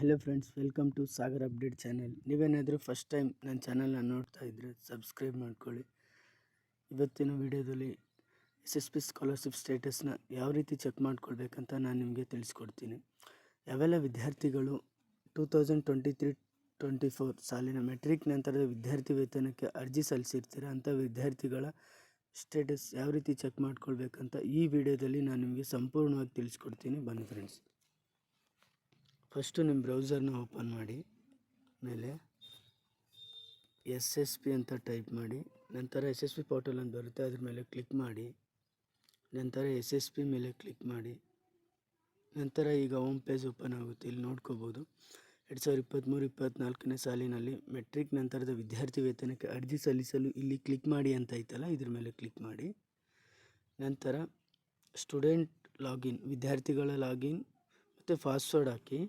Hello friends welcome to Sagar update channel ನೀವೇನಾದರೂ first time ನನ್ನ ಚಾನಲ್ನ ನೋಡ್ತಾ ಇದ್ದರೆ ಸಬ್ಸ್ಕ್ರೈಬ್ ಮಾಡ್ಕೊಳ್ಳಿ. ಇವತ್ತಿನ ವಿಡಿಯೋದಲ್ಲಿ ಎಸ್ ಎಸ್ ಪಿ ಸ್ಕಾಲರ್ಶಿಪ್ ಸ್ಟೇಟಸ್ನ ಯಾವ ರೀತಿ ಚೆಕ್ ಮಾಡ್ಕೊಳ್ಬೇಕಂತ ನಾನು ನಿಮಗೆ ತಿಳಿಸ್ಕೊಡ್ತೀನಿ. ಯಾವೆಲ್ಲ ವಿದ್ಯಾರ್ಥಿಗಳು two thousand twenty three twenty four ಸಾಲಿನ ಮೆಟ್ರಿಕ್ ನಂತರದ ವಿದ್ಯಾರ್ಥಿ ವೇತನಕ್ಕೆ ಅರ್ಜಿ ಸಲ್ಲಿಸಿರ್ತೀರ ಅಂಥ ವಿದ್ಯಾರ್ಥಿಗಳ ಸ್ಟೇಟಸ್ ಯಾವ ರೀತಿ ಚೆಕ್ ಮಾಡ್ಕೊಳ್ಬೇಕಂತ ಈ ವಿಡಿಯೋದಲ್ಲಿ ನಾನು ನಿಮಗೆ ಸಂಪೂರ್ಣವಾಗಿ ತಿಳಿಸ್ಕೊಡ್ತೀನಿ. ಬನ್ನಿ ಫ್ರೆಂಡ್ಸ್ ಫಸ್ಟು ನಿಮ್ಮ ಬ್ರೌಸರ್ನ ಓಪನ್ ಮಾಡಿ, ಮೇಲೆ ಎಸ್ ಎಸ್ ಪಿ ಅಂತ ಟೈಪ್ ಮಾಡಿ, ನಂತರ ಎಸ್ ಎಸ್ ಪಿ ಪೋರ್ಟಲ್ ಅಂತ ಬರುತ್ತೆ, ಅದ್ರ ಮೇಲೆ ಕ್ಲಿಕ್ ಮಾಡಿ, ನಂತರ ಎಸ್ ಎಸ್ ಪಿ ಮೇಲೆ ಕ್ಲಿಕ್ ಮಾಡಿ, ನಂತರ ಈಗ ಹೋಮ್ ಪೇಜ್ ಓಪನ್ ಆಗುತ್ತೆ, ಇಲ್ಲಿ ನೋಡ್ಕೋಬೋದು. ಎರಡು ಸಾವಿರದ ಇಪ್ಪತ್ತ್ಮೂರು ಇಪ್ಪತ್ತ್ನಾಲ್ಕನೇ ಸಾಲಿನಲ್ಲಿ ಮೆಟ್ರಿಕ್ ನಂತರದ ವಿದ್ಯಾರ್ಥಿ ವೇತನಕ್ಕೆ ಅರ್ಜಿ ಸಲ್ಲಿಸಲು ಇಲ್ಲಿ ಕ್ಲಿಕ್ ಮಾಡಿ ಅಂತ ಐತಲ್ಲ, ಇದ್ರ ಮೇಲೆ ಕ್ಲಿಕ್ ಮಾಡಿ. ನಂತರ ಸ್ಟೂಡೆಂಟ್ ಲಾಗಿನ್, ವಿದ್ಯಾರ್ಥಿಗಳ ಲಾಗಿನ್, ಮತ್ತು ಪಾಸ್ವರ್ಡ್ ಹಾಕಿ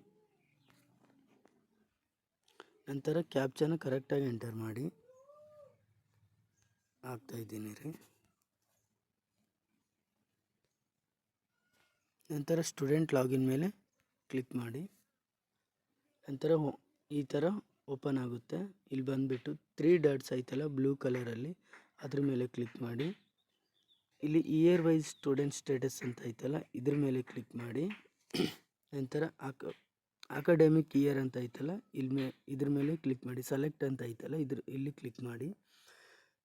ನಂತರ ಕ್ಯಾಪ್ಚನ್ನು ಕರೆಕ್ಟಾಗಿ ಎಂಟರ್ ಮಾಡಿ. ಹಾಕ್ತಾಯಿದ್ದೀನಿ ರೀ. ನಂತರ ಸ್ಟೂಡೆಂಟ್ ಲಾಗಿನ್ ಮೇಲೆ ಕ್ಲಿಕ್ ಮಾಡಿ. ನಂತರ ಈ ಥರ ಓಪನ್ ಆಗುತ್ತೆ. ಇಲ್ಲಿ ಬಂದುಬಿಟ್ಟು ತ್ರೀ ಡಾಟ್ಸ್ ಐತಲ್ಲ ಬ್ಲೂ ಕಲರಲ್ಲಿ, ಅದ್ರ ಮೇಲೆ ಕ್ಲಿಕ್ ಮಾಡಿ. ಇಲ್ಲಿ ಇಯರ್ ವೈಸ್ ಸ್ಟೂಡೆಂಟ್ ಸ್ಟೇಟಸ್ ಅಂತ ಐತಲ್ಲ, ಇದ್ರ ಮೇಲೆ ಕ್ಲಿಕ್ ಮಾಡಿ. ನಂತರ ಅಕ ಅಕಾಡೆಮಿಕ್ ಇಯರ್ ಅಂತ ಐತಲ್ಲ ಇಲ್ಲಿ ಮೇ ಇದ್ರ ಮೇಲೆ ಕ್ಲಿಕ್ ಮಾಡಿ ಸೆಲೆಕ್ಟ್ ಅಂತ ಐತಲ್ಲ, ಇದ್ರ, ಇಲ್ಲಿ ಕ್ಲಿಕ್ ಮಾಡಿ.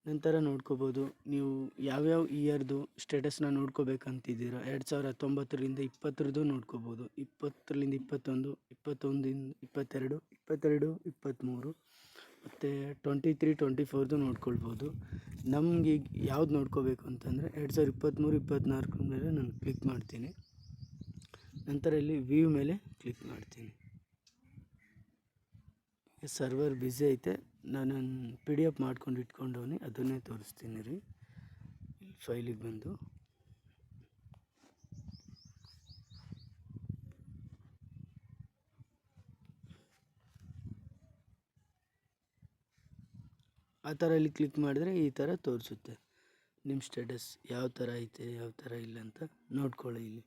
ನಂತರ ನೋಡ್ಕೋಬೋದು, ನೀವು ಯಾವ್ಯಾವ ಇಯರ್ದು ಸ್ಟೇಟಸ್ನ ನೋಡ್ಕೋಬೇಕಂತಿದ್ದೀರಾ? ಎರಡು ಸಾವಿರ ಹತ್ತೊಂಬತ್ತರಿಂದ ಇಪ್ಪತ್ತರದ್ದು ನೋಡ್ಕೋಬೋದು. ಇಪ್ಪತ್ತರಿಂದ ಇಪ್ಪತ್ತೊಂದು ಇಪ್ಪತ್ತೊಂದಿಂದ ಇಪ್ಪತ್ತೆರಡು ಇಪ್ಪತ್ತೆರಡು, ಇಪ್ಪತ್ತ್ಮೂರು, ಮತ್ತು ಟ್ವೆಂಟಿ ತ್ರೀ ಟ್ವೆಂಟಿ ಫೋರ್ದು ನೋಡ್ಕೊಳ್ಬೋದು. ನಮ್ಗೆ ಈಗ ಯಾವ್ದು ನೋಡ್ಕೋಬೇಕು ಅಂತಂದರೆ, ಎರಡು ಸಾವಿರದ ಇಪ್ಪತ್ತ್ಮೂರು ಇಪ್ಪತ್ತ್ನಾಲ್ಕು ಮೇಲೆ ನಾನು ಕ್ಲಿಕ್ ಮಾಡ್ತೀನಿ. ನಂತರ ಇಲ್ಲಿ ವ್ಯೂ ಮೇಲೆ ಕ್ಲಿಕ್ ಮಾಡ್ತೀನಿ. ಸರ್ವರ್ ಬ್ಯುಸಿ ಐತೆ. ನಾನು ಪಿ ಡಿ ಎಫ್ ಮಾಡ್ಕೊಂಡು ಇಟ್ಕೊಂಡವನಿ. ಅದನ್ನೇ ತೋರಿಸ್ತೀನಿ ರೀ. ಫೈಲಿಗೆ ಬಂದು. ಆ ಥರ ಇಲ್ಲಿ ಕ್ಲಿಕ್ ಮಾಡಿದ್ರೆ ಈ ಥರ ತೋರಿಸುತ್ತೆ. ನಿಮ್ಮ ಸ್ಟೇಟಸ್ ಯಾವ ಥರ ಐತೆ, ಯಾವ ಥರ ಇಲ್ಲ ಅಂತ ನೋಡ್ಕೊಳ್ಳಿ ಇಲ್ಲಿ.